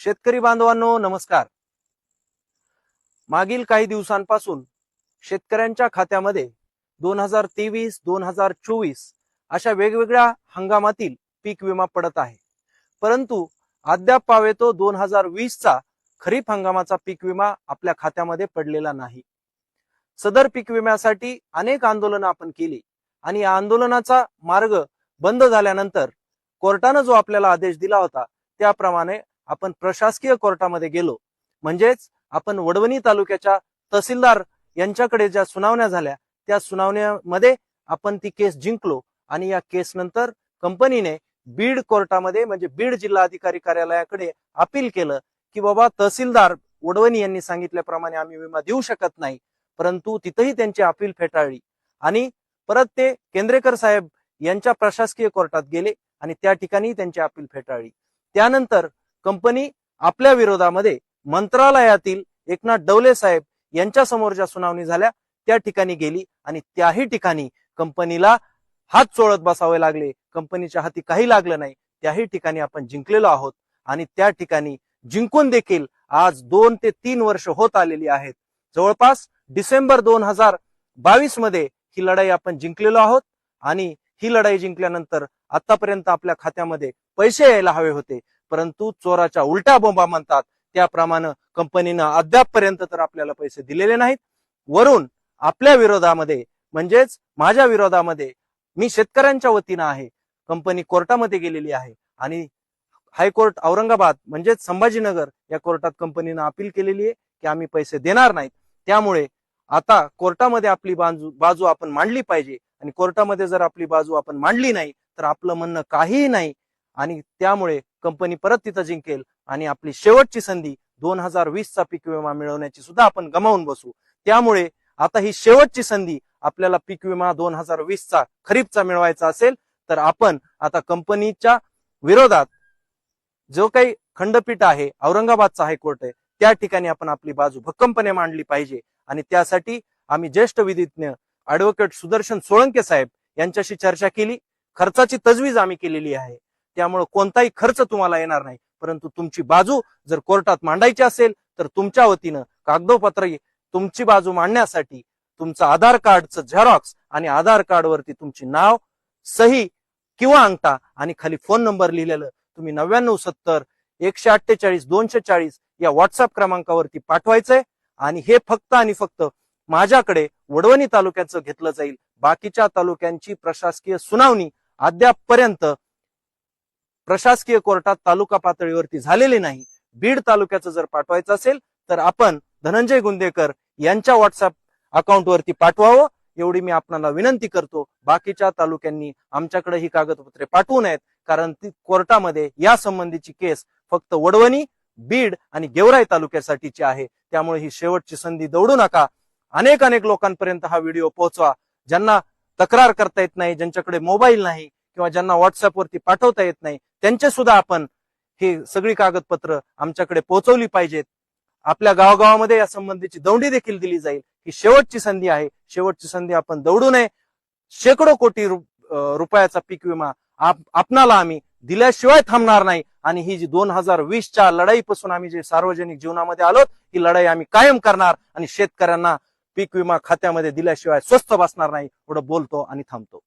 शेतकरी बांधवांनो नमस्कार. मागील काही दिवसांपासून शेतकऱ्यांच्या खात्यामध्ये दोन हजार तेवीस दोन हजार चोवीस अशा वेगवेगळ्या हंगामातील पीक विमा पडत आहे. परंतु अद्याप पावेतो दोन हजार वीसचा खरीप हंगामाचा पीक विमा आपल्या खात्यामध्ये पडलेला नाही. सदर पीक विम्यासाठी अनेक आंदोलनं आपण केली आणि या आंदोलनाचा मार्ग बंद झाल्यानंतर कोर्टानं जो आपल्याला आदेश दिला होता त्याप्रमाणे आपण प्रशासकीय कोर्टामध्ये गेलो. म्हणजेच आपण वडवणी तालुक्याच्या तहसीलदार यांच्याकडे ज्या सुनावण्या झाल्या त्या सुनावण्यामध्ये आपण ती केस जिंकलो आणि या केस नंतर कंपनीने बीड कोर्टामध्ये म्हणजे बीड जिल्हाधिकारी कार्यालयाकडे अपील केलं की बाबा तहसीलदार वडवणी यांनी सांगितल्याप्रमाणे आम्ही विमा देऊ शकत नाही परंतु तिथंही त्यांची अपील फेटाळली. आणि परत ते केंद्रेकर साहेब यांच्या प्रशासकीय कोर्टात गेले आणि त्या ठिकाणी त्यांची अपील फेटाळली. त्यानंतर कंपनी आपल्या विरोधामध्ये मंत्रालयातील एकनाथ डवले साहेब यांच्या समोर ज्या सुनावणी झाल्या त्या ठिकाणी गेली आणि त्याही ठिकाणी कंपनीला हात चोळत बसावे लागले. कंपनीच्या हाती काही लागलं नाही. त्याही ठिकाणी आपण जिंकलेलो आहोत आणि त्या ठिकाणी जिंकून देखील आज दोन ते तीन वर्ष होत आलेली आहेत. जवळपास डिसेंबर दोन हजार बावीसमध्ये ही लढाई आपण जिंकलेलो आहोत आणि ही लढाई जिंकल्यानंतर आतापर्यंत आपल्या खात्यामध्ये पैसे यायला हवे होते. परंतु चोराच्या उलटा बोंबा म्हणतात. त्याप्रमाणे कंपनीनं अद्यापपर्यंत तर आपल्याला पैसे दिलेले नाहीत. वरून आपल्या विरोधामध्ये म्हणजेच माझ्या विरोधामध्ये मी शेतकऱ्यांच्या वतीनं आहे. कंपनी कोर्टामध्ये गेलेली आहे. आणि हायकोर्ट औरंगाबाद म्हणजेच संभाजीनगर या कोर्टात कंपनीनं अपील केलेली आहे की आम्ही पैसे देणार नाहीत. त्यामुळे आता कोर्टामध्ये आपली बाजू बाजू आपण मांडली पाहिजे. आणि कोर्टामध्ये जर आपली बाजू आपण मांडली नाही तर आपलं म्हणणं काहीही नाही. आणि त्यामुळे कंपनी परत तिथं जिंकेल आणि आपली शेवटची संधी दोन हजार वीसचा पीक विमा मिळवण्याची सुद्धा आपण गमावून बसू. त्यामुळे आता ही शेवटची संधी आपल्याला पीक विमा दोन हजार वीसचा खरीपचा मिळवायचा असेल तर आपण आता कंपनीच्या विरोधात जो काही खंडपीठ आहे औरंगाबादचा हायकोर्ट आहे त्या ठिकाणी आपण आपली बाजू भक्कमपणे मांडली पाहिजे. आणि त्यासाठी आम्ही ज्येष्ठ विधिज्ञ ऍडव्होकेट सुदर्शन सोळंके साहेब यांच्याशी चर्चा केली. खर्चाची तजवीज आम्ही केलेली आहे. त्यामुळे कोणताही खर्च तुम्हाला येणार नाही. परंतु तुमची बाजू जर कोर्टात मांडायची असेल तर तुमच्या वतीनं कागदोपत्र तुमची बाजू मांडण्यासाठी तुमचं आधार कार्डचं झेरॉक्स आणि आधार कार्डवरती तुमची नाव सही किंवा अंगठा आणि खाली फोन नंबर लिहिलेलं तुम्ही नव्याण्णव सत्तर एकशे अठ्ठेचाळीस दोनशे चाळीस या व्हॉट्सअप क्रमांकावरती पाठवायचंय. आणि हे फक्त आणि फक्त माझ्याकडे वडवणी तालुक्याचं घेतलं जाईल. बाकीच्या तालुक्यांची प्रशासकीय सुनावणी अद्यापपर्यंत प्रशासकीय कोर्टात तालुका पातळीवरती झालेली नाही. बीड तालुक्याचं जर पाठवायचं असेल तर आपण धनंजय गुंदेकर यांच्या व्हॉट्सअप अकाउंटवरती पाठवावं. एवढी मी आपणाला विनंती करतो. बाकीच्या तालुक्यांनी आमच्याकडे ही कागदपत्रे पाठवू नयेत कारण ती कोर्टामध्ये या संबंधीची केस फक्त वडवणी बीड आणि गेवराई तालुक्यासाठीची आहे. त्यामुळे ही शेवटची संधी दौडू नका. अनेक अनेक लोकांपर्यंत हा व्हिडिओ पोहोचवा. ज्यांना तक्रार करता येत नाही ज्यांच्याकडे मोबाईल नाही किंवा ज्यांना व्हॉट्सअपवरती पाठवता येत नाही त्यांचे सुद्धा आपण ही सगळी कागदपत्र आमच्याकडे पोहोचवली पाहिजेत. आपल्या गावागावामध्ये या संबंधीची दौंडी देखील दिली जाईल ही शेवटची संधी आहे. शेवटची संधी आपण दौडू नये. शेकडो कोटी रुपयाचा पीक विमा आपणाला आम्ही दिल्याशिवाय थांबणार नाही. आणि ही जी दोन हजार वीसच्या लढाईपासून आम्ही जे सार्वजनिक जीवनामध्ये आलो ही लढाई आम्ही कायम करणार आणि शेतकऱ्यांना पीक विमा खात्यामध्ये दिल्याशिवाय स्वस्त बसणार नाही एवढं बोलतो आणि थांबतो.